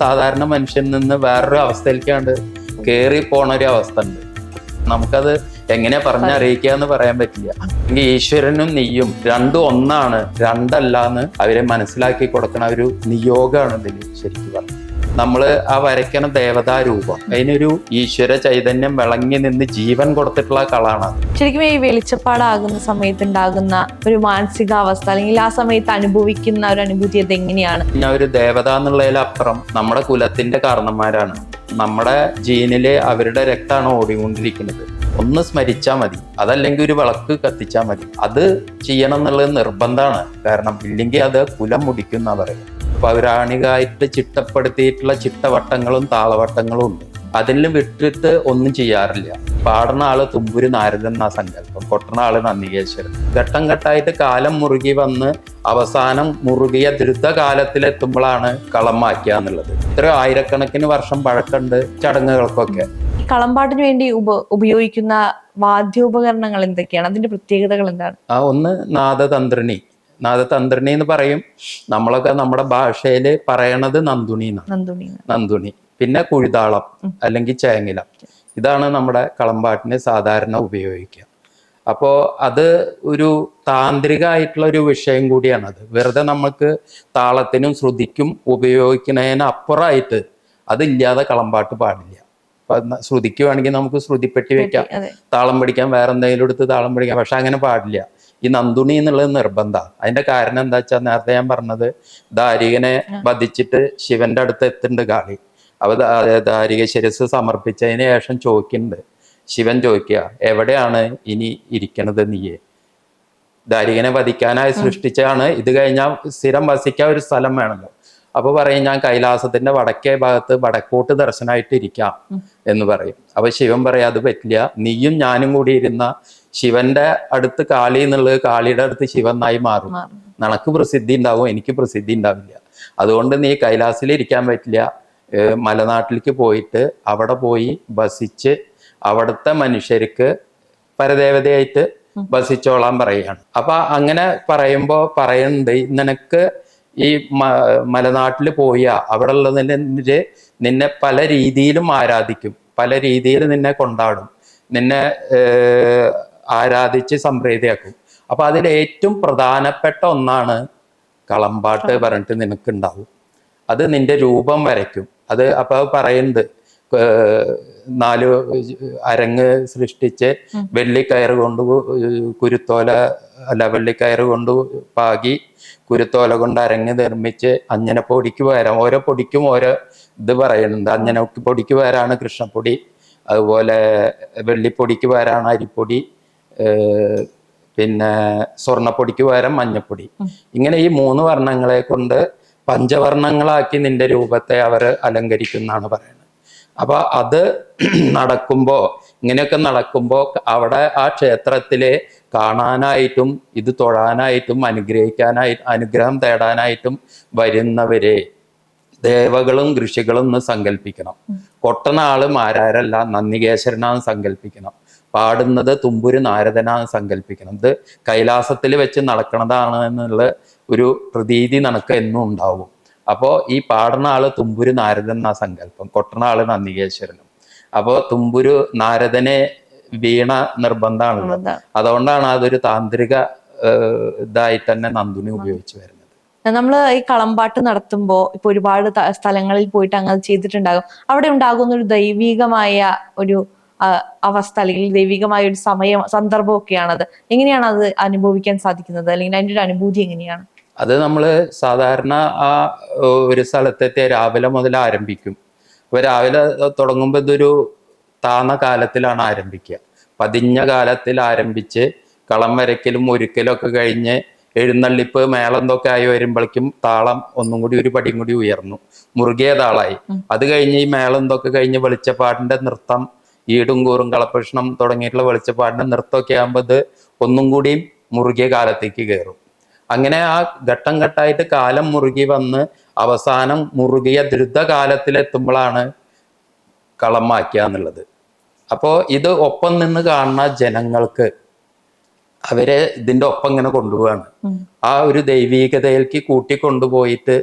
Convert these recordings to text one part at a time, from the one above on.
സാധാരണ മനുഷ്യനിൽ നിന്ന് വേറൊരു അവസ്ഥയിലേക്കാണ്ട് കേറി പോണ ഒരു അവസ്ഥ ഉണ്ട് നമുക്കത് എങ്ങനെ പറഞ്ഞറിയിക്കുക എന്ന് പറയാൻ പറ്റില്ല. എങ്കിൽ ഈശ്വരനും നീയും രണ്ടും ഒന്നാണ് രണ്ടല്ല എന്ന് അവരെ മനസ്സിലാക്കി കൊടുക്കണ ഒരു നിയോഗമാണ് ഇതിൽ ശരിക്കും പറഞ്ഞത്. നമ്മൾ ആ വരയ്ക്കണ ദേവതാരൂപം അതിനൊരു ഈശ്വര ചൈതന്യം വിളങ്ങി നിന്ന് ജീവൻ കൊടുത്തിട്ടുള്ള കളാണ് ശരിക്കും ഈ വെളിച്ചപ്പാടാകുന്ന സമയത്ത് ഉണ്ടാകുന്ന ഒരു മാനസികാവസ്ഥ അല്ലെങ്കിൽ ആ സമയത്ത് അനുഭവിക്കുന്ന ഒരു അനുഭൂതി അത് എങ്ങനെയാണ് പിന്നെ ഒരു ദേവത എന്നുള്ളതിലപ്പുറം നമ്മുടെ കുലത്തിന്റെ കാരണന്മാരാണ്. നമ്മുടെ ജീനിൽ അവരുടെ രക്തമാണ് ഓടിക്കൊണ്ടിരിക്കുന്നത്. ഒന്ന് സ്മരിച്ചാൽ മതി. അതല്ലെങ്കിൽ ഒരു വിളക്ക് കത്തിച്ചാൽ മതി. അത് ചെയ്യണം എന്നുള്ളത് നിർബന്ധമാണ്. കാരണം ഇല്ലെങ്കിൽ അത് കുലം മുടിക്കുന്ന പറയും പൗരാണികമായിട്ട് ചിട്ടപ്പെടുത്തിയിട്ടുള്ള ചിട്ടവട്ടങ്ങളും താളവട്ടങ്ങളും ഉണ്ട്. അതിലും വിട്ടിട്ട് ഒന്നും ചെയ്യാറില്ല. പാടുന്ന ആൾ തുമ്പൂര് നാരദൻ എന്നാ സങ്കല്പം. കൊട്ടണ ആൾ നന്ദികേശ്വരൻ. ഘട്ടം ഘട്ടമായിട്ട് കാലം മുറുകി വന്ന് അവസാനം മുറുകിയ ദ്രുതകാലത്തിലെത്തുമ്പോഴാണ് കളം മാറ്റുക എന്നുള്ളത്. ഇത്ര ആയിരക്കണക്കിന് വർഷം പഴക്കമുണ്ട് ചടങ്ങുകൾക്കൊക്കെ. കളമ്പാട്ടിന് വേണ്ടി ഉപ ഉപയോഗിക്കുന്ന വാദ്യോപകരണങ്ങൾ എന്തൊക്കെയാണ്? അതിന്റെ പ്രത്യേകതകൾ എന്താണ്? ആ ഒന്ന് നാദതന്ത്രിണി. നാദതന്ത്രിണി എന്ന് പറയും. നമ്മളൊക്കെ നമ്മുടെ ഭാഷയിൽ പറയണത് നന്ദുണി എന്നാണ് നന്ദുണി. പിന്നെ കുഴിതാളം അല്ലെങ്കിൽ ചേങ്ങിലം. ഇതാണ് നമ്മുടെ കളമ്പാട്ടിന് സാധാരണ ഉപയോഗിക്കുക. അപ്പോൾ അത് ഒരു താന്ത്രികമായിട്ടുള്ള ഒരു വിഷയം കൂടിയാണത് വെറുതെ നമുക്ക് താളത്തിനും ശ്രുതിക്കും ഉപയോഗിക്കുന്നതിന് അപ്പുറമായിട്ട് അതില്ലാതെ കളമ്പാട്ട് പാടില്ല. ശ്രുതിക്കുവാണെങ്കിൽ ശ്രുതിക്ക് വേണമെങ്കിൽ നമുക്ക് ശ്രുതിപ്പെട്ടി വെക്കാം. താളം പിടിക്കാം വേറെ എന്തെങ്കിലും എടുത്ത് താളം പിടിക്കാം. പക്ഷെ അങ്ങനെ പാടില്ല. ഈ നന്ദുണി എന്നുള്ളത് നിർബന്ധമാണ് അതിന്റെ കാരണം എന്താ വെച്ചാൽ നേരത്തെ ഞാൻ പറഞ്ഞത് ദാരികനെ വധിച്ചിട്ട് ശിവന്റെ അടുത്ത് എത്തുന്നുണ്ട് കാളി. അപ്പൊ ദാരിക ശിരസ് സമർപ്പിച്ചതിന് ശേഷം ചോദിക്കുന്നുണ്ട്. ശിവൻ ചോദിക്കുക എവിടെയാണ് ഇനി ഇരിക്കണത് നീയെ? ദാരികനെ വധിക്കാനായി സൃഷ്ടിച്ചാണ് ഇത് കഴിഞ്ഞാൽ സ്ഥിരം വസിക്കാൻ ഒരു സ്ഥലം വേണമല്ലോ അപ്പൊ പറയും ഞാൻ കൈലാസത്തിന്റെ വടക്കേ ഭാഗത്ത് വടക്കോട്ട് ദർശനമായിട്ട് ഇരിക്കാം എന്ന് പറയും. അപ്പൊ ശിവൻ പറയാം അത് പറ്റില്ല. നീയും ഞാനും കൂടി ഇരുന്ന ശിവന്റെ അടുത്ത് കാളി എന്നുള്ളത് കാളിയുടെ അടുത്ത് ശിവനായി മാറും. മാറും. നിനക്ക് പ്രസിദ്ധി ഉണ്ടാവും എനിക്ക് പ്രസിദ്ധി ഉണ്ടാവില്ല. അതുകൊണ്ട് നീ കൈലാസിൽ ഇരിക്കാൻ പറ്റില്ല. മലനാട്ടിലേക്ക് പോയിട്ട് അവിടെ പോയി ബസിച്ച് അവിടുത്തെ മനുഷ്യർക്ക് പരദേവതയായിട്ട് ബസിച്ചോളാൻ പറയുകയാണ്. അപ്പൊ അങ്ങനെ പറയുമ്പോ പറയുന്നുണ്ട് നിനക്ക് ഈ മ- മലനാട്ടിൽ പോയ അവിടെ ഉള്ള നിന്നെ പല രീതിയിലും ആരാധിക്കും. പല രീതിയിൽ നിന്നെ കൊണ്ടാടും. നിന്നെ ആരാധിച്ച് സംപ്രീതിയാക്കും. അപ്പൊ അതിൽ ഏറ്റവും പ്രധാനപ്പെട്ട ഒന്നാണ് കളമ്പാട്ട് പറഞ്ഞിട്ട് നിനക്കുണ്ടാവും. അത് നിന്റെ രൂപം വരയ്ക്കും. അത് അപ്പൊ പറയുന്നത് നാല് അരങ്ങ് സൃഷ്ടിച്ച് വെള്ളിക്കയറ് കൊണ്ട് കുരുത്തോല അല്ല വെള്ളിക്കയറ് കൊണ്ട് പാകി കുരുത്തോല കൊണ്ട് അരങ്ങ് നിർമ്മിച്ച് അഞ്ഞന പൊടിക്ക് പകരം ഓരോ പൊടിക്കും ഓരോ ഇത് പറയുന്നുണ്ട്. അഞ്ഞന പൊടിക്ക് പകരമാണ് കൃഷ്ണപ്പൊടി അതുപോലെ വെള്ളിപ്പൊടിക്ക് പകരമാണ് അരിപ്പൊടി പിന്നെ സ്വർണപ്പൊടിക്ക് പകരം മഞ്ഞപ്പൊടി. ഇങ്ങനെ ഈ മൂന്ന് വർണങ്ങളെ കൊണ്ട് പഞ്ചവർണങ്ങളാക്കി നിന്റെ രൂപത്തെ അവർ അലങ്കരിക്കുന്നാണ് പറയുന്നത്. അപ്പൊ അത് നടക്കുമ്പോ ഇങ്ങനെയൊക്കെ നടക്കുമ്പോ അവിടെ ആ ക്ഷേത്രത്തിലെ കാണാനായിട്ടും ഇത് തൊഴാനായിട്ടും അനുഗ്രഹിക്കാനായി അനുഗ്രഹം തേടാനായിട്ടും വരുന്നവരെ ദേവകളും ഋഷികളും എന്ന് സങ്കല്പിക്കണം. കൊട്ടണ ആൾ മാരാരല്ല നന്ദികേശ്വരനാന്ന് സങ്കല്പിക്കണം. പാടുന്നത് തുമ്പുരു നാരദനാന്ന് സങ്കല്പിക്കണം. ഇത് കൈലാസത്തിൽ വെച്ച് നടക്കണതാണ് എന്നുള്ള ഒരു പ്രതീതി നടക്ക എന്നും ഉണ്ടാവും. അപ്പോൾ ഈ പാടുന്ന ആൾ തുമ്പുരു നാരദൻ എന്നാ സങ്കല്പം. കൊട്ടണ ആൾ നന്ദികേശ്വരനും. അപ്പോൾ തുമ്പുരു നാരദനെ വീണ നിർബന്ധമാണല്ലോ. അതുകൊണ്ടാണ് അതൊരു താന്ത്രിക ഇതായി ഇതായിട്ട് തന്നെ നന്ദുനി ഉപയോഗിച്ച് വരുന്നത്. നമ്മൾ ഈ കളമ്പാട്ട് നടത്തുമ്പോ ഇപ്പൊ ഒരുപാട് സ്ഥലങ്ങളിൽ പോയിട്ട് അങ്ങനെ ചെയ്തിട്ടുണ്ടാകും. അവിടെ ഉണ്ടാകുന്ന ഒരു ദൈവികമായ ഒരു അവസ്ഥ അല്ലെങ്കിൽ ദൈവികമായ ഒരു സമയം സന്ദർഭമൊക്കെയാണത്. എങ്ങനെയാണ് അത് അനുഭവിക്കാൻ സാധിക്കുന്നത്? അല്ലെങ്കിൽ അതിന്റെ ഒരു അനുഭൂതി എങ്ങനെയാണ്? അത് നമ്മൾ സാധാരണ ആ ഒരു സ്ഥലത്തെത്തിയ രാവിലെ മുതൽ ആരംഭിക്കും. അപ്പോൾ രാവിലെ തുടങ്ങുമ്പോൾ ഇതൊരു താന്ന കാലത്തിലാണ് ആരംഭിക്കുക. പതിഞ്ഞ കാലത്തിൽ ആരംഭിച്ച് കളം വരയ്ക്കലും ഒരുക്കലും ഒക്കെ കഴിഞ്ഞ് എഴുന്നള്ളിപ്പ് മേളന്തൊക്കെ ആയി വരുമ്പോഴേക്കും താളം ഒന്നും കൂടി ഒരു പടിയും കൂടി ഉയർന്നു. മുറുകിയ താളായി. അത് കഴിഞ്ഞ് ഈ മേളന്തൊക്കെ കഴിഞ്ഞ് വെളിച്ചപ്പാടിന്റെ നൃത്തം ഈടും കൂറും കളപ്രശ്നം തുടങ്ങിയിട്ടുള്ള വെളിച്ചപ്പാടിന്റെ നൃത്തമൊക്കെ ആകുമ്പോൾ ഒന്നും കൂടിയും മുറുകിയ കാലത്തേക്ക് കയറും. അങ്ങനെ ആ ഘട്ടം ഘട്ടമായിട്ട് കാലം മുറുകി വന്ന് അവസാനം മുറുകിയ ദ്രുതകാലത്തിലെത്തുമ്പോഴാണ് കളം മാറ്റുക എന്നുള്ളത്. അപ്പോൾ ഇത് ഒപ്പം നിന്ന് കാണുന്ന ജനങ്ങൾക്ക് അവരെ ഇതിന്റെ ഒപ്പം ഇങ്ങനെ കൊണ്ടുപോവാണ്. ആ ഒരു ദൈവീകതയിലേക്ക് കൂട്ടിക്കൊണ്ടുപോയിട്ട്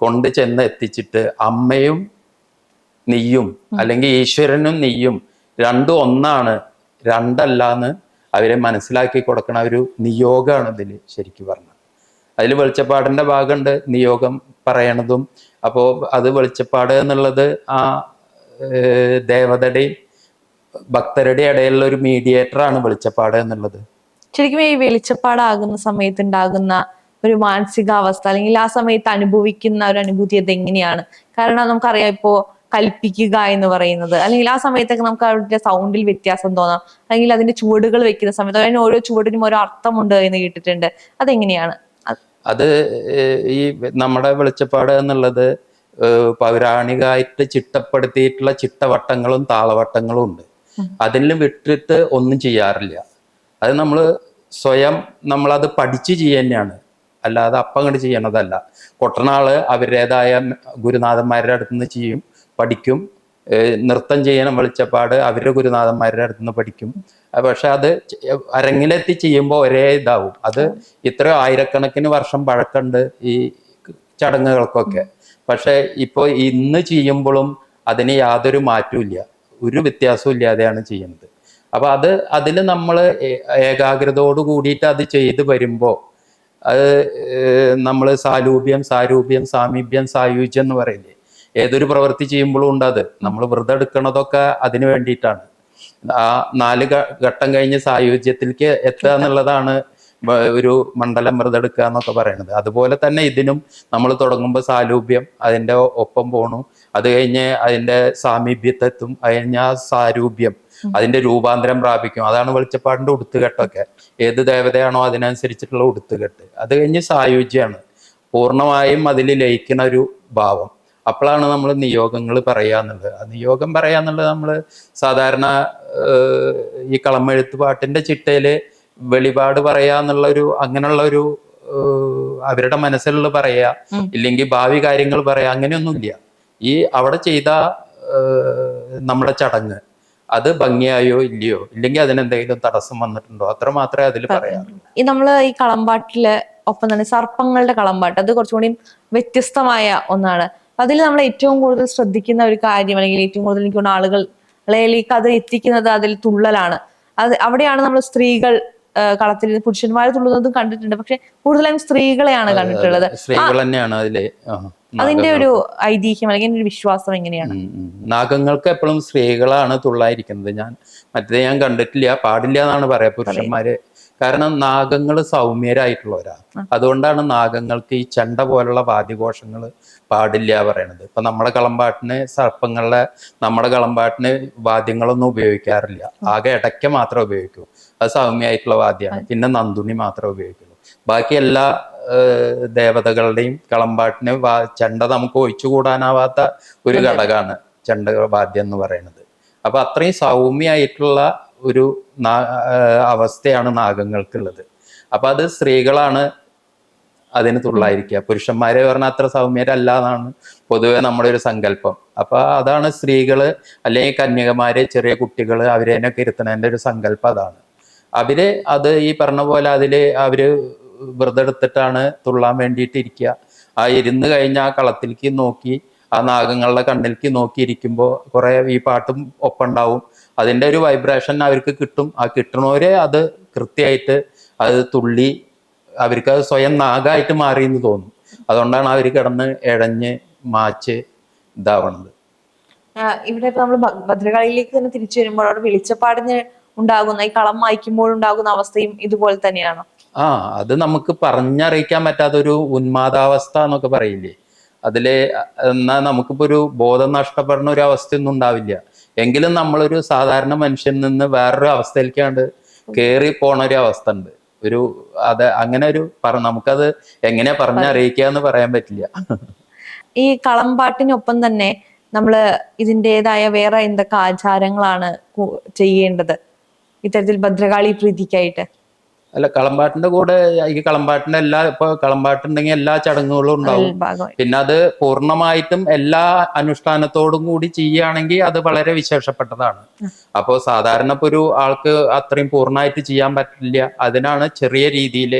കൊണ്ട് ചെന്ന് എത്തിച്ചിട്ട് അമ്മയും നീയും അല്ലെങ്കിൽ ഈശ്വരനും നീയും രണ്ടും ഒന്നാണ് രണ്ടല്ലാന്ന് അവരെ മനസ്സിലാക്കി കൊടുക്കണ ഒരു നിയോഗമാണ് ഇതിൽ ശരിക്കും പറഞ്ഞത്. അതിൽ വെളിച്ചപ്പാടിന്റെ ഭാഗമുണ്ട് നിയോഗം പറയണതും. അപ്പോൾ അത് വെളിച്ചപ്പാട് എന്നുള്ളത് ആ ദേവതയുടെയും ഭക്തരുടെ ഇടയിലുള്ള ഒരു മീഡിയേറ്റർ ആണ് വെളിച്ചപ്പാട് എന്നുള്ളത്. ശരിക്കും ഈ വെളിച്ചപ്പാടാകുന്ന സമയത്ത് ഉണ്ടാകുന്ന ഒരു മാനസികാവസ്ഥ അല്ലെങ്കിൽ ആ സമയത്ത് അനുഭവിക്കുന്ന ഒരു അനുഭൂതി അത് എങ്ങനെയാണ് കാരണം നമുക്കറിയാം ഇപ്പോ കൽപ്പിക്കുക എന്ന് പറയുന്നത്. അല്ലെങ്കിൽ ആ സമയത്തൊക്കെ നമുക്ക് അവരുടെ സൗണ്ടിൽ വ്യത്യാസം തോന്നാം. അല്ലെങ്കിൽ അതിന്റെ ചുവടുകൾ വെക്കുന്ന സമയത്ത് അതിന് ഓരോ ചുവടിനും ഓരോ അർത്ഥമുണ്ട് എന്ന് കേട്ടിട്ടുണ്ട്. അതെങ്ങനെയാണ്? അത് ഈ നമ്മുടെ വെളിച്ചപ്പാട് എന്നുള്ളത് പൗരാണികമായിട്ട് ചിട്ടപ്പെടുത്തിയിട്ടുള്ള ചിട്ടവട്ടങ്ങളും താളവട്ടങ്ങളും ഉണ്ട്. അതിൽ വിട്ടിട്ട് ഒന്നും ചെയ്യാറില്ല. അത് നമ്മൾ സ്വയം നമ്മളത് പഠിച്ച് ചെയ്യുക തന്നെയാണ് അല്ലാതെ അപ്പം അങ്ങോട്ട് ചെയ്യണതല്ല. കൊട്ടനാൾ അവരുടേതായ ഗുരുനാഥന്മാരുടെ അടുത്ത് നിന്ന് ചെയ്യും പഠിക്കും. നൃത്തം ചെയ്യണം വെളിച്ചപ്പാട് അവരുടെ ഗുരുനാഥന്മാരുടെ അടുത്ത് നിന്ന് പഠിക്കും. പക്ഷെ അത് അരങ്ങിലെത്തി ചെയ്യുമ്പോൾ ഒരേ ഇതാവും. അത് ഇത്ര ആയിരക്കണക്കിന് വർഷം പഴക്കമുണ്ട് ഈ ചടങ്ങുകൾക്കൊക്കെ. പക്ഷെ ഇപ്പോൾ ഇന്ന് ചെയ്യുമ്പോഴും അതിന് യാതൊരു മാറ്റവും ഒരു വ്യത്യാസവും ഇല്ലാതെയാണ് ചെയ്യുന്നത്. അപ്പൊ അത് അതിൽ നമ്മൾ ഏകാഗ്രതയോട് കൂടിയിട്ട് അത് ചെയ്ത് വരുമ്പോൾ അത് നമ്മൾ സാലൂപ്യം സാരൂപ്യം സാമീപ്യം സായുജ്യം എന്ന് പറയില്ലേ? ഏതൊരു പ്രവൃത്തി ചെയ്യുമ്പോഴും ഉണ്ട് അത്. നമ്മൾ വ്രതം എടുക്കണതൊക്കെ അതിന് വേണ്ടിയിട്ടാണ്. ആ നാല് ഘട്ടം കഴിഞ്ഞ് സായുജ്യത്തിലേക്ക് എത്തുക എന്നുള്ളതാണ് ഒരു മണ്ഡലം വ്രതം എന്നൊക്കെ പറയുന്നത് അതുപോലെ തന്നെ ഇതിനും നമ്മൾ തുടങ്ങുമ്പോൾ സാരൂപ്യം അതിന്റെ ഒപ്പം പോണു. അത് കഴിഞ്ഞ് അതിന്റെ സാമീപ്യത്തെത്തും. അത് കഴിഞ്ഞ് ആ സാരൂപ്യം അതിന്റെ രൂപാന്തരം പ്രാപിക്കും. അതാണ് വെളിച്ചപ്പാടിന്റെ ഉടുത്തുകെട്ടൊക്കെ. ഏത് ദേവതയാണോ അതിനനുസരിച്ചിട്ടുള്ള ഉടുത്തുകെട്ട്. അത് കഴിഞ്ഞ് സായുജ്യമാണ് പൂർണമായും അതിൽ ലയിക്കുന്ന ഒരു ഭാവം. അപ്പോഴാണ് നമ്മൾ നിയോഗങ്ങൾ പറയാന്നുള്ളത്. ആ നിയോഗം പറയാന്നുള്ളത് നമ്മൾ സാധാരണ ഈ കളമെഴുത്ത് പാട്ടിന്റെ ചിട്ടയിൽ വെളിപാട് പറയാന്നുള്ള ഒരു അങ്ങനെയുള്ള ഒരു അവരുടെ മനസ്സിലുള്ള പറയാ. ഇല്ലെങ്കിൽ ഭാവി കാര്യങ്ങൾ പറയാ. അങ്ങനെയൊന്നുമില്ല ഈ അവിടെ ചെയ്ത നമ്മുടെ ചടങ്ങ് അത് ഭംഗിയായോ ഇല്ലയോ? ഇല്ലെങ്കിൽ അതിനെന്തെങ്കിലും തടസ്സം വന്നിട്ടുണ്ടോ? അത്ര മാത്രമേ അതിൽ പറയാറുള്ളൂ. ഈ നമ്മൾ ഈ കളമ്പാട്ടിൽ ഒപ്പം തന്നെ സർപ്പങ്ങളുടെ കളമ്പാട്ട് അത് കുറച്ചുകൂടി വ്യത്യസ്തമായ ഒന്നാണ്. അതിൽ നമ്മൾ ഏറ്റവും കൂടുതൽ ശ്രദ്ധിക്കുന്ന ഒരു കാര്യം അല്ലെങ്കിൽ ഏറ്റവും കൂടുതൽ എനിക്ക് ആളുകൾ ആളുകളിലേക്ക് അത് എത്തിക്കുന്നത് അതിൽ തുള്ളലാണ്. അത് അവിടെയാണ് നമ്മൾ സ്ത്രീകൾ കളത്തിൽ പുരുഷന്മാരെ തുള്ളുന്നതും കണ്ടിട്ടുണ്ട്. പക്ഷെ കൂടുതലായും സ്ത്രീകളെയാണ് കണ്ടിട്ടുള്ളത്. സ്ത്രീകൾ തന്നെയാണ് അതിൽ അതിന്റെ ഒരു ഐതിഹ്യം അല്ലെങ്കിൽ ഒരു വിശ്വാസം എങ്ങനെയാണ്. നാഗങ്ങൾക്ക് എപ്പോഴും സ്ത്രീകളാണ് തുള്ളായിരിക്കുന്നത്. ഞാൻ മറ്റേ ഞാൻ കണ്ടിട്ടില്ല പാടില്ല എന്നാണ് പറയാ പുരുഷന്മാര്. കാരണം നാഗങ്ങൾ സൗമ്യരായിട്ടുള്ളവരാ. അതുകൊണ്ടാണ് നാഗങ്ങൾക്ക് ഈ ചെണ്ട പോലുള്ള വാദ്യഘോഷങ്ങൾ പാടില്ല പറയണത്. ഇപ്പൊ നമ്മുടെ കളമ്പാട്ടിന് സർപ്പങ്ങളിലെ നമ്മുടെ കളമ്പാട്ടിന് വാദ്യങ്ങളൊന്നും ഉപയോഗിക്കാറില്ല. ആകെ ഇടയ്ക്ക് മാത്രം ഉപയോഗിക്കൂ. അത് സൗമ്യമായിട്ടുള്ള വാദ്യമാണ്. പിന്നെ നന്ദുണി മാത്രമേ ഉപയോഗിക്കുള്ളൂ. ബാക്കി എല്ലാ ദേവതകളുടെയും കളമ്പാട്ടിന് വാ ചെണ്ട നമുക്ക് ഒഴിച്ചുകൂടാനാവാത്ത ഒരു ഘടകമാണ് ചെണ്ട വാദ്യം എന്ന് പറയുന്നത്. അപ്പൊ അത്രയും സൗമ്യമായിട്ടുള്ള ഒരു അവസ്ഥയാണ് നാഗങ്ങൾക്കുള്ളത്. അപ്പൊ അത് സ്ത്രീകളാണ് അതിന് തുള്ളായിരിക്കുക. പുരുഷന്മാരെ പറഞ്ഞാൽ അത്ര സൗമ്യരല്ല പൊതുവെ നമ്മുടെ ഒരു സങ്കല്പം. അപ്പൊ അതാണ് സ്ത്രീകൾ അല്ലെങ്കിൽ കന്യകമാരെ ചെറിയ കുട്ടികൾ അവരേനൊക്കെ ഇരുത്തണതിന്റെ ഒരു സങ്കല്പം അതാണ്. അവർ അത് ഈ പറഞ്ഞ പോലെ അതിൽ അവർ വ്രതം എടുത്തിട്ടാണ് തുള്ളാൻ വേണ്ടിയിട്ട് ഇരിക്കുക ആ ഇരുന്ന് കഴിഞ്ഞ ആ കളത്തിലേക്ക് നോക്കി ആ നാഗങ്ങളുടെ കണ്ണിലേക്ക് നോക്കി ഇരിക്കുമ്പോൾ കുറെ ഈ പാട്ടും ഒപ്പുണ്ടാവും. അതിന്റെ ഒരു വൈബ്രേഷൻ അവർക്ക് കിട്ടും. ആ കിട്ടണവരെ അത് കൃത്യമായിട്ട് അത് തുള്ളി അവർക്ക് അത് സ്വയം നാഗായിട്ട് മാറി എന്ന് തോന്നും. അതുകൊണ്ടാണ് അവർ കിടന്ന് ഇഴഞ്ഞ് മാച്ച് ഇതാവണത്. ഇവിടെ ഇപ്പൊ നമ്മൾ ഭദ്രകാളിയിലേക്ക് തന്നെ തിരിച്ചു വരുമ്പോൾ അവിടെ വെളിച്ചപ്പാടിന് ഉണ്ടാകുന്ന ഈ കളം വായിക്കുമ്പോഴുണ്ടാകുന്ന അവസ്ഥയും ഇതുപോലെ തന്നെയാണ്? ആ അത് നമുക്ക് പറഞ്ഞറിയിക്കാൻ പറ്റാത്തൊരു ഉന്മാദാവസ്ഥ എന്നൊക്കെ പറയില്ലേ? അതിൽ എന്നാ നമുക്കിപ്പോ ഒരു ബോധം നഷ്ടപ്പെടുന്ന ഒരു അവസ്ഥയൊന്നും ഉണ്ടാവില്ല. എങ്കിലും നമ്മളൊരു സാധാരണ മനുഷ്യൻ നിന്ന് വേറൊരു അവസ്ഥയിലേക്കാണ്ട് കയറി പോണ ഒരു അവസ്ഥ ഉണ്ട്. ഒരു അത് അങ്ങനെ ഒരു പറ നമുക്കത് എങ്ങനെ പറഞ്ഞറിയിക്കുക എന്ന് പറയാൻ പറ്റില്ല. ഈ കളംപാട്ടിനൊപ്പം തന്നെ നമ്മൾ ഇതിന്റെതായ വേറെ എന്തൊക്കെ ആചാരങ്ങളാണ് ചെയ്യേണ്ടത്? ഇത്തരത്തിൽ ഭദ്രകാളി പ്രീതിക്കായിട്ട്. അല്ല കളമ്പാട്ടിന്റെ കൂടെ ഈ കളമ്പാട്ടിന്റെ എല്ലാ ഇപ്പൊ കളമ്പാട്ടുണ്ടെങ്കിൽ എല്ലാ ചടങ്ങുകളും ഉണ്ടാവും. പിന്നെ അത് പൂർണമായിട്ടും എല്ലാ അനുഷ്ഠാനത്തോടും കൂടി ചെയ്യുകയാണെങ്കിൽ അത് വളരെ വിശേഷപ്പെട്ടതാണ്. അപ്പോൾ സാധാരണ ഇപ്പൊ ഒരു ആൾക്ക് അത്രയും പൂർണമായിട്ട് ചെയ്യാൻ പറ്റില്ല. അതിനാണ് ചെറിയ രീതിയിൽ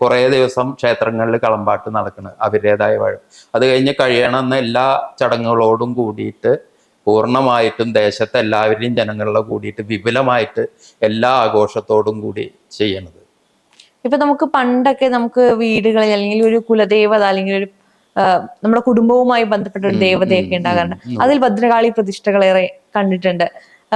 കുറേ ദിവസം ക്ഷേത്രങ്ങളിൽ കളമ്പാട്ട് നടക്കുന്നത് അവരുടേതായ വഴി. അത് കഴിഞ്ഞ് കഴിയണമെന്ന് എല്ലാ ചടങ്ങുകളോടും കൂടിയിട്ട് പൂർണമായിട്ടും ദേശത്തെ എല്ലാവരെയും ജനങ്ങളെ കൂടിയിട്ട് വിപുലമായിട്ട് എല്ലാ ആഘോഷത്തോടും കൂടി ചെയ്യണത്. ഇപ്പൊ നമുക്ക് പണ്ടൊക്കെ നമുക്ക് വീടുകളിൽ അല്ലെങ്കിൽ ഒരു കുലദേവത അല്ലെങ്കിൽ ഒരു നമ്മുടെ കുടുംബവുമായി ബന്ധപ്പെട്ട ഒരു ദേവതയൊക്കെ ഉണ്ടാകാറുണ്ട്. അതിൽ ഭദ്രകാളി പ്രതിഷ്ഠകളേറെ കണ്ടിട്ടുണ്ട്.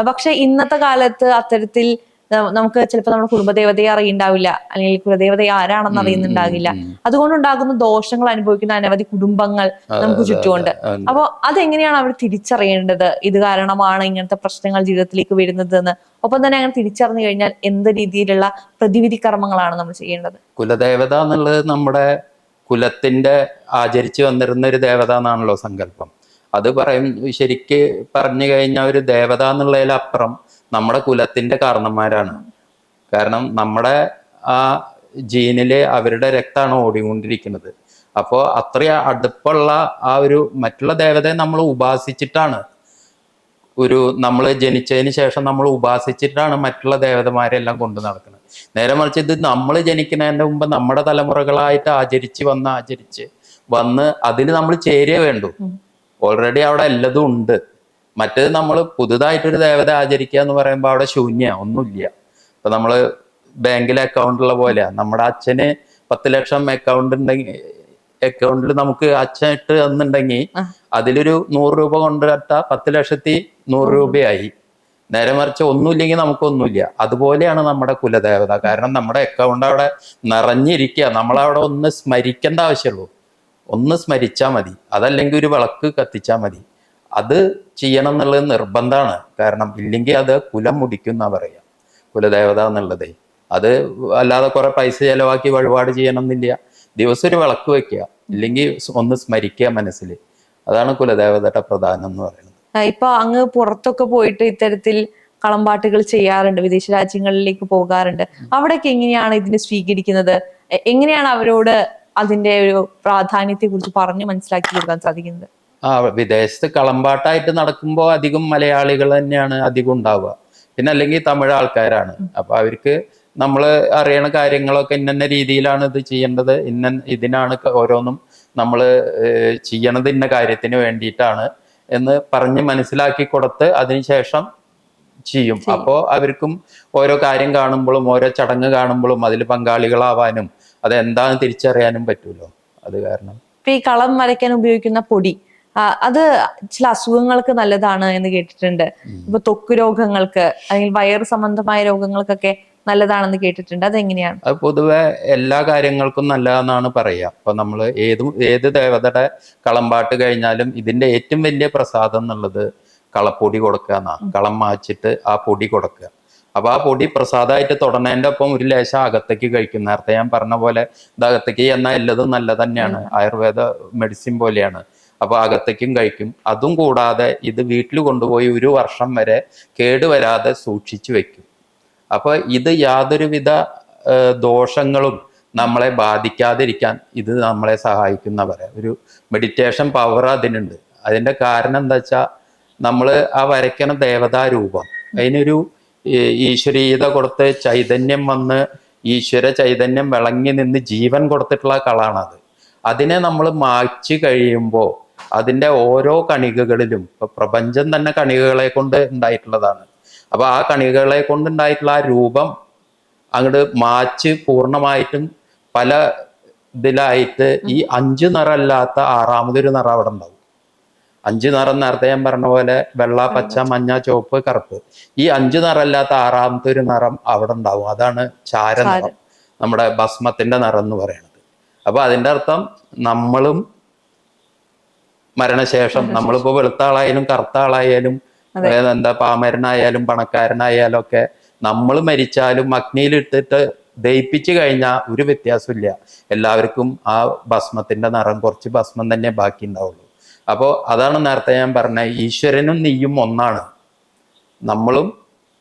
പക്ഷെ ഇന്നത്തെ കാലത്ത് അത്തരത്തിൽ നമുക്ക് ചിലപ്പോൾ നമ്മുടെ കുടുംബദേവതയെ അറിയുണ്ടാവില്ല. അല്ലെങ്കിൽ കുലദേവതയെ ആരാണെന്ന് അറിയുന്നുണ്ടാകില്ല. അതുകൊണ്ടുണ്ടാകുന്ന ദോഷങ്ങൾ അനുഭവിക്കുന്ന അനവധി കുടുംബങ്ങൾ നമുക്ക് ചുറ്റുമുണ്ട്. അപ്പോൾ അപ്പൊ അതെങ്ങനെയാണ് അവർ തിരിച്ചറിയേണ്ടത്? ഇത് കാരണമാണ് ഇങ്ങനത്തെ പ്രശ്നങ്ങൾ ജീവിതത്തിലേക്ക് വരുന്നത് എന്ന് ഒപ്പം തന്നെ അങ്ങനെ തിരിച്ചറിഞ്ഞു കഴിഞ്ഞാൽ എന്ത് രീതിയിലുള്ള പ്രതിവിധി കർമ്മങ്ങളാണ് നമ്മൾ ചെയ്യേണ്ടത്? കുലദേവത എന്നുള്ളത് നമ്മുടെ കുലത്തിന്റെ ആചരിച്ചു വന്നിരുന്ന ഒരു ദേവത എന്നാണല്ലോ സങ്കല്പം. അത് പറയും ശരിക്ക് പറഞ്ഞു കഴിഞ്ഞാൽ ഒരു ദേവത എന്നുള്ളതിലപ്പുറം നമ്മുടെ കുലത്തിന്റെ കാരണന്മാരാണ്. കാരണം നമ്മുടെ ആ ജീനിൽ അവരുടെ രക്തമാണ് ഓടിക്കൊണ്ടിരിക്കുന്നത്. അപ്പോൾ അത്ര അടുപ്പുള്ള ആ ഒരു മറ്റുള്ള ദേവതയെ നമ്മൾ ഉപാസിച്ചിട്ടാണ്. ഒരു നമ്മൾ ജനിച്ചതിന് ശേഷം നമ്മൾ ഉപാസിച്ചിട്ടാണ് മറ്റുള്ള ദേവതമാരെല്ലാം കൊണ്ടു നടക്കുന്നത്. നേരെ മറിച്ച് ഇത് നമ്മൾ ജനിക്കുന്നതിന്റെ മുമ്പ് നമ്മുടെ തലമുറകളായിട്ട് ആചരിച്ച് വന്ന് ആചരിച്ച് വന്ന് അതിൽ നമ്മൾ ചേരേ വേണ്ടു. ഓൾറെഡി അവിടെ എല്ലതും ഉണ്ട്. മറ്റേത് നമ്മൾ പുതുതായിട്ടൊരു ദേവത ആചരിക്കുക എന്ന് പറയുമ്പോൾ അവിടെ ശൂന്യ ഒന്നുമില്ല. ഇപ്പൊ നമ്മൾ അക്കൗണ്ട് ഉള്ള പോലെ നമ്മുടെ അച്ഛന് പത്ത് ലക്ഷം അക്കൗണ്ട് ഉണ്ടെങ്കിൽ അക്കൗണ്ടിൽ നമുക്ക് അച്ഛൻ ഇട്ട് തന്നിട്ടുണ്ടെങ്കിൽ ആ. അതിലൊരു നൂറ് രൂപ കൊണ്ടിട്ട പത്ത് ലക്ഷത്തി നൂറ് രൂപയായി. നേരെ മറിച്ച് ഒന്നുമില്ലെങ്കിൽ നമുക്കൊന്നുമില്ല. അതുപോലെയാണ് നമ്മുടെ കുലദേവത. കാരണം നമ്മുടെ അക്കൗണ്ട് അവിടെ നിറഞ്ഞിരിക്കുക നമ്മളവിടെ ഒന്ന് സ്മരിക്കേണ്ട ആവശ്യമുള്ളൂ. ഒന്ന് സ്മരിച്ചാൽ മതി. അതല്ലെങ്കിൽ ഒരു വിളക്ക് കത്തിച്ചാൽ മതി. അത് ചെയ്യണം എന്നുള്ളത് നിർബന്ധമാണ്. കാരണം ഇല്ലെങ്കിൽ അത് കുലം മുടിക്കുന്ന പറയാം കുലദേവത എന്നുള്ളതേ. അത് അല്ലാതെ കുറെ പൈസ ചെലവാക്കി വഴിപാട് ചെയ്യണം എന്നില്ല. ദിവസം ഒരു വിളക്ക് വെക്കുക. ഇല്ലെങ്കിൽ ഒന്ന് സ്മരിക്കുക മനസ്സിൽ. അതാണ് കുലദേവതയുടെ പ്രധാനം എന്ന് പറയുന്നത്. ഇപ്പൊ അങ്ങ് പുറത്തൊക്കെ പോയിട്ട് ഇത്തരത്തിൽ കളമ്പാട്ടുകൾ ചെയ്യാറുണ്ട്. വിദേശ രാജ്യങ്ങളിലേക്ക് പോകാറുണ്ട്. അവിടെയൊക്കെ എങ്ങനെയാണ് ഇതിനെ സ്വീകരിക്കുന്നത്? എങ്ങനെയാണ് അവരോട് അതിന്റെ ഒരു പ്രാധാന്യത്തെ കുറിച്ച് പറഞ്ഞു മനസ്സിലാക്കി കൊടുക്കാൻ സാധിക്കുന്നത്? ആ വിദേശത്ത് കളമ്പാട്ടായിട്ട് നടക്കുമ്പോൾ അധികം മലയാളികൾ തന്നെയാണ് അധികം ഉണ്ടാവുക. പിന്നെ അല്ലെങ്കിൽ തമിഴ് ആൾക്കാരാണ്. അപ്പൊ അവർക്ക് നമ്മൾ അറിയണ കാര്യങ്ങളൊക്കെ ഇന്ന രീതിയിലാണ് ഇത് ചെയ്യേണ്ടത്. ഇന്ന ഇതിനാണ് ഓരോന്നും നമ്മൾ ചെയ്യണത് ഇന്ന കാര്യത്തിന് വേണ്ടിയിട്ടാണ് എന്ന് പറഞ്ഞ് മനസ്സിലാക്കി കൊടുത്ത് അതിനുശേഷം ചെയ്യും. അപ്പോൾ അവർക്കും ഓരോ കാര്യം കാണുമ്പോഴും ഓരോ ചടങ്ങ് കാണുമ്പോഴും അതിൽ പങ്കാളികളാവാനും അത് എന്താണെന്ന് തിരിച്ചറിയാനും പറ്റുമല്ലോ അത് കാരണം. ഇപ്പൊ ഈ കളം വരയ്ക്കാൻ ഉപയോഗിക്കുന്ന പൊടി അത് ചില അസുഖങ്ങൾക്ക് നല്ലതാണ് എന്ന് കേട്ടിട്ടുണ്ട്. ഇപ്പൊ ത്വക്ക് രോഗങ്ങൾക്ക് അല്ലെങ്കിൽ വയറ് സംബന്ധമായ രോഗങ്ങൾക്കൊക്കെ നല്ലതാണെന്ന് കേട്ടിട്ടുണ്ട്. അതെങ്ങനെയാണ്? അത് പൊതുവെ എല്ലാ കാര്യങ്ങൾക്കും നല്ലതെന്നാണ് പറയുക. അപ്പൊ നമ്മൾ ഏത് ഏത് ദേവതയുടെ കളമ്പാട്ട് കഴിഞ്ഞാലും ഇതിന്റെ ഏറ്റവും വലിയ പ്രസാദം എന്നുള്ളത് കളപ്പൊടി കൊടുക്കുക എന്നാണ്. കളം മാച്ചിട്ട് ആ പൊടി കൊടുക്കുക. അപ്പൊ ആ പൊടി പ്രസാദമായിട്ട് തൊടണേന്റെ ഒപ്പം ഒരു ലേശം അകത്തേക്ക് കഴിക്കും. നേരത്തെ ഞാൻ പറഞ്ഞ പോലെ ഇത് അകത്തേക്ക് എന്നാൽ എല്ലതും നല്ല തന്നെയാണ്. ആയുർവേദ മെഡിസിൻ പോലെയാണ്. അപ്പൊ അകത്തേക്കും കഴിക്കും അതും കൂടാതെ ഇത് വീട്ടിൽ കൊണ്ടുപോയി ഒരു വർഷം വരെ കേടുവരാതെ സൂക്ഷിച്ചു വെക്കും. അപ്പോൾ ഇത് യാതൊരുവിധ ദോഷങ്ങളും നമ്മളെ ബാധിക്കാതിരിക്കാൻ ഇത് നമ്മളെ സഹായിക്കുന്നവരെ. ഒരു മെഡിറ്റേഷൻ പവർ അതിനുണ്ട്. അതിന്റെ കാരണം എന്താ വെച്ചാൽ നമ്മൾ ആ വരയ്ക്കണ ദേവതാരൂപം അതിനൊരു ഈശ്വരീയത കൊടുത്ത് ചൈതന്യം വന്ന് ഈശ്വര ചൈതന്യം വിളങ്ങി നിന്ന് ജീവൻ കൊടുത്തിട്ടുള്ള കളാണത്. അതിനെ നമ്മൾ മായ്ച്ചു കഴിയുമ്പോൾ അതിന്റെ ഓരോ കണികകളിലും ഇപ്പൊ പ്രപഞ്ചം തന്നെ കണികകളെ കൊണ്ട് ഉണ്ടായിട്ടുള്ളതാണ്. അപ്പൊ ആ കണികകളെ കൊണ്ടുണ്ടായിട്ടുള്ള ആ രൂപം അങ്ങോട്ട് മാച്ച് പൂർണമായിട്ടും പല ഇതിലായിട്ട് ഈ അഞ്ച് നിറമല്ലാത്ത ആറാമതൊരു നിറ അവിടെ ഉണ്ടാവും. അഞ്ച് നിറം നേരത്തെ ഞാൻ പറഞ്ഞ പോലെ വെള്ള പച്ച മഞ്ഞ ചുവപ്പ് കറുപ്പ്. ഈ അഞ്ച് നിറമല്ലാത്ത ആറാമത്തെ ഒരു നിറം അവിടെ ഉണ്ടാവും. അതാണ് ചാര ചാരനിറം നമ്മുടെ ഭസ്മത്തിന്റെ നിറം എന്ന് പറയുന്നത് അപ്പൊ അതിന്റെ അർത്ഥം നമ്മളും മരണശേഷം നമ്മളിപ്പോ വെളുത്ത ആളായാലും കറുത്ത ആളായാലും എന്താ പാമരനായാലും പണക്കാരനായാലും ഒക്കെ നമ്മൾ മരിച്ചാലും അഗ്നിയിലിട്ടിട്ട് ദയിപ്പിച്ചു കഴിഞ്ഞാൽ ഒരു വ്യത്യാസമില്ല എല്ലാവർക്കും ആ ഭസ്മത്തിന്റെ നിറം കുറച്ച് ഭസ്മം തന്നെ ബാക്കി ഉണ്ടാവുള്ളൂ. അപ്പോൾ അതാണ് നേരത്തെ ഞാൻ പറഞ്ഞ ഈശ്വരനും നീയും ഒന്നാണ്. നമ്മളും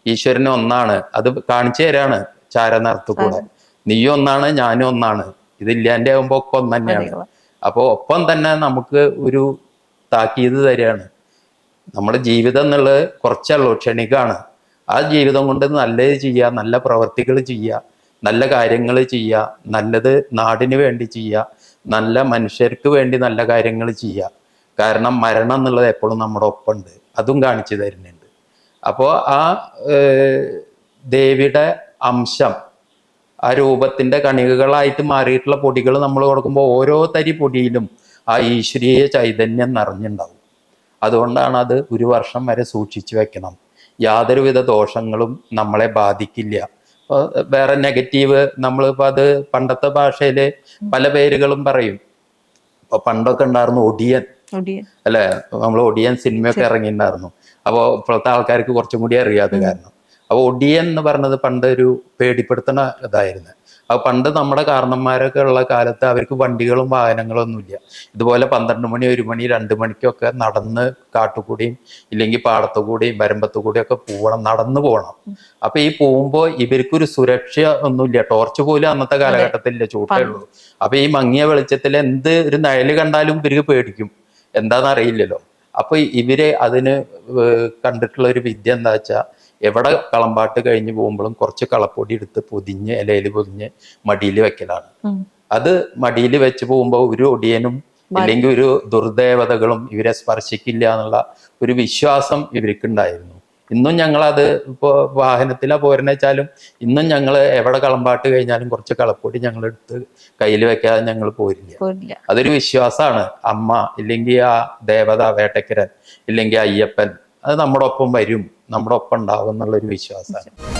ഈശ്വരനും ഒന്നാണ്. അത് കാണിച്ചു തരാണ് ചാരനർത്തുകൂടെ കൂടെ. നീയും ഒന്നാണ് ഞാനും ഒന്നാണ്. ഇതില്ലാണ്ടാവുമ്പോ ഒക്കെ ഒന്ന് തന്നെയാണ് അപ്പോൾ ഒപ്പം തന്നെ നമുക്ക് ഒരു താക്കീത് തരികയാണ്. നമ്മുടെ ജീവിതം എന്നുള്ളത് കുറച്ചുള്ളൂ ക്ഷണികമാണ് ആ ജീവിതം കൊണ്ട് നല്ലത് ചെയ്യുക നല്ല പ്രവർത്തികൾ ചെയ്യുക നല്ല കാര്യങ്ങൾ ചെയ്യുക നല്ലത് നാടിന് വേണ്ടി ചെയ്യുക നല്ല മനുഷ്യർക്ക് വേണ്ടി നല്ല കാര്യങ്ങൾ ചെയ്യുക. കാരണം മരണം എന്നുള്ളത് എപ്പോഴും നമ്മുടെ ഒപ്പമുണ്ട്. അതും കാണിച്ചു തരുന്നുണ്ട്. അപ്പോൾ ആ ദേവിയുടെ അംശം ആ രൂപത്തിന്റെ കണികകളായിട്ട് മാറിയിട്ടുള്ള പൊടികൾ നമ്മൾ കൊടുക്കുമ്പോൾ ഓരോ തരി പൊടിയിലും ആ ഈശ്വരീയ ചൈതന്യം നിറഞ്ഞിണ്ടാവും. അതുകൊണ്ടാണ് അത് ഒരു വർഷം വരെ സൂക്ഷിച്ചു വെക്കണം. യാതൊരുവിധ ദോഷങ്ങളും നമ്മളെ ബാധിക്കില്ല. വേറെ നെഗറ്റീവ് നമ്മളിപ്പോൾ അത് പണ്ടത്തെ ഭാഷയിൽ പല പേരുകളും പറയും. ഇപ്പൊ പണ്ടൊക്കെ ഉണ്ടായിരുന്നു ഒടിയൻ. അല്ലെ? നമ്മൾ ഒടിയൻ സിനിമയൊക്കെ ഇറങ്ങിയിട്ടുണ്ടായിരുന്നു. അപ്പോൾ ഇപ്പോഴത്തെ ആൾക്കാർക്ക് കുറച്ചും കൂടി അറിയാതെ കാരണം. അപ്പോൾ ഒടിയൻ എന്ന് പറഞ്ഞത് പണ്ട് ഒരു പേടിപ്പെടുത്തുന്ന ഇതായിരുന്നു. അപ്പോൾ പണ്ട് നമ്മുടെ കാരണന്മാരൊക്കെ ഉള്ള കാലത്ത് അവർക്ക് വണ്ടികളും വാഹനങ്ങളും ഒന്നുമില്ല. ഇതുപോലെ പന്ത്രണ്ട് മണി ഒരു മണി രണ്ട് മണിക്കൊക്കെ നടന്ന് കാട്ടുകൂടിയും ഇല്ലെങ്കിൽ പാടത്തുകൂടിയും വരമ്പത്തുകൂടിയും വരമ്പത്തു കൂടിയും ഒക്കെ പോകണം നടന്നു പോകണം. അപ്പൊ ഈ പോകുമ്പോൾ ഇവർക്കൊരു സുരക്ഷ ഒന്നുമില്ല. ടോർച്ച് പോലും അന്നത്തെ കാലഘട്ടത്തിലില്ല ചൂട്ടേ ഉള്ളൂ. അപ്പൊ ഈ മങ്ങിയ വെളിച്ചത്തിൽ എന്ത് ഒരു നയൽ കണ്ടാലും ഇവർക്ക് പേടിക്കും. എന്താണെന്ന് അറിയില്ലല്ലോ. അപ്പൊ ഇവർ അതിന് കണ്ടിട്ടുള്ള ഒരു വിദ്യ എന്താ വെച്ചാ എവിടെ കളമ്പാട്ട് കഴിഞ്ഞ് പോകുമ്പോഴും കുറച്ച് കളപ്പൊടി എടുത്ത് പൊതിഞ്ഞ് ഇലയിൽ പൊതിഞ്ഞ് മടിയിൽ വെക്കലാണ്. അത് മടിയിൽ വെച്ച് പോകുമ്പോൾ ഒരു ഒടിയനും അല്ലെങ്കിൽ ഒരു ദുർദേവതകളും ഇവരെ സ്പർശിക്കില്ല എന്നുള്ള ഒരു വിശ്വാസം ഇവർക്കുണ്ടായിരുന്നു. ഇന്നും ഞങ്ങൾ അത് ഇപ്പോൾ വാഹനത്തിലാ പോരുന്ന വെച്ചാലും ഇന്നും ഞങ്ങൾ എവിടെ കളമ്പാട്ട് കഴിഞ്ഞാലും കുറച്ച് കളപ്പൊടി ഞങ്ങൾ എടുത്ത് കയ്യിൽ വെക്കാതെ ഞങ്ങൾ പോരില്ല. പോരില്ല. അതൊരു വിശ്വാസമാണ്. അമ്മ ഇല്ലെങ്കിൽ ആ ദേവത വേട്ടക്കരൻ ഇല്ലെങ്കിൽ അയ്യപ്പൻ അത് നമ്മുടെ ഒപ്പം വരും നമ്മുടെ ഒപ്പം ഉണ്ടാവും എന്നുള്ളൊരു വിശ്വാസമാണ്.